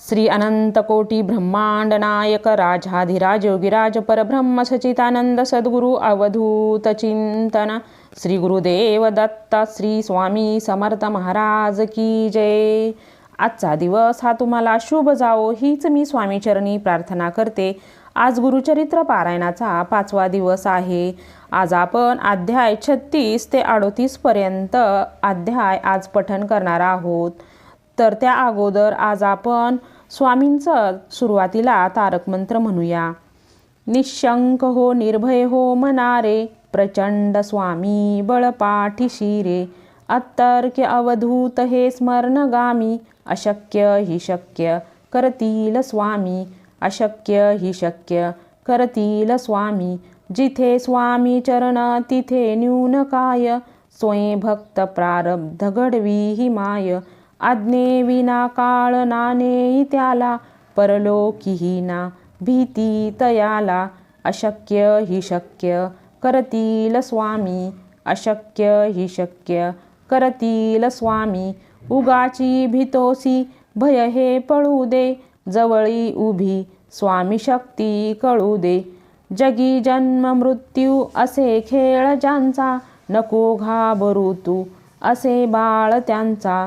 श्री अनंतकोटी ब्रह्मांड नायक राजाधिराज योगिराज परब्रह्म सचितानंद सद्गुरु अवधूत चिंतन श्री गुरुदेव दत्त श्री स्वामी समर्थ महाराज की जय. आजचा दिवस हा तुम्हाला शुभ जावो हीच मी स्वामीचरणी प्रार्थना करते. आज गुरुचरित्र पारायणाचा पाचवा दिवस आहे. आज आपण अध्याय छत्तीस ते अडोतीसपर्यंत अध्याय आज पठन करणार आहोत. तर त्या अगोदर आज आपण स्वामींचं सुरुवातीला तारक मंत्र म्हणूया. निशंक हो निर्भय हो मनारे प्रचंड स्वामी बळपाठीशी रे अत्तर्क्य अवधूत हे स्मरणगामी अशक्य हि शक्य करतील स्वामी. अशक्य हि शक्य करतील स्वामी. जिथे स्वामी चरण तिथे न्यून काय? स्वयं भक्त प्रारब्ध घडवी ही माय आज्ञे विना काळ नाणे त्याला परलोकीही ना भीती तयाला. अशक्य ही शक्य करतील स्वामी. अशक्य हि शक्य करतील स्वामी. उगाची भीतोसी भय हे पळू दे. जवळी उभी स्वामी शक्ती कळू दे. जगी जन्म मृत्यू असे खेळ ज्यांचा नको घाबरू तू. असे बाळ त्यांचा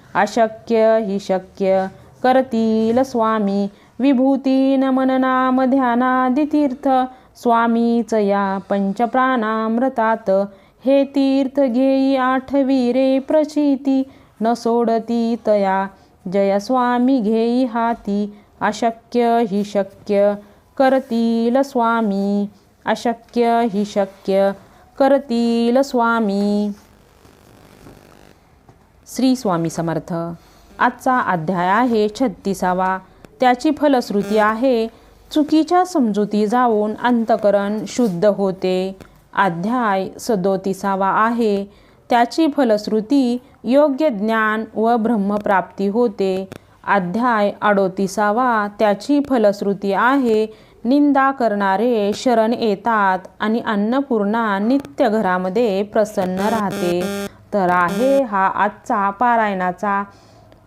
अशक्य हि शक्य करतील स्वामी. विभूती नमन नाम ध्यानादि तीर्थ स्वामीच या पंचप्राणामृतात. हे तीर्थ घेई आठवी रे प्रचिती न सोडती तया. जय स्वामी घेई हाती अशक्य हि शक्य करतील स्वामी. अशक्य हि शक्य करतील स्वामी. श्री स्वामी समर्थ. आजचा अध्याय आहे छत्तीसावा. त्याची फलश्रुती आहे चुकीच्या समजुती जाऊन अंतकरण शुद्ध होते. अध्याय सदोतीसावा आहे. त्याची फलश्रुती योग्य ज्ञान व ब्रह्मप्राप्ती होते. अध्याय अडोतीसावा. त्याची फलश्रुती आहे निंदा करणारे शरण येतात आणि अन्नपूर्णा नित्य घरामध्ये प्रसन्न राहते. तर आहे हा आजचा पारायणाचा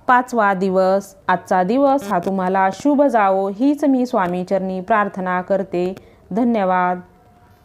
पाचवा दिवस. आजचा दिवस हा तुम्हाला शुभ जावो. हीच मी स्वामीचरणी प्रार्थना करते. धन्यवाद.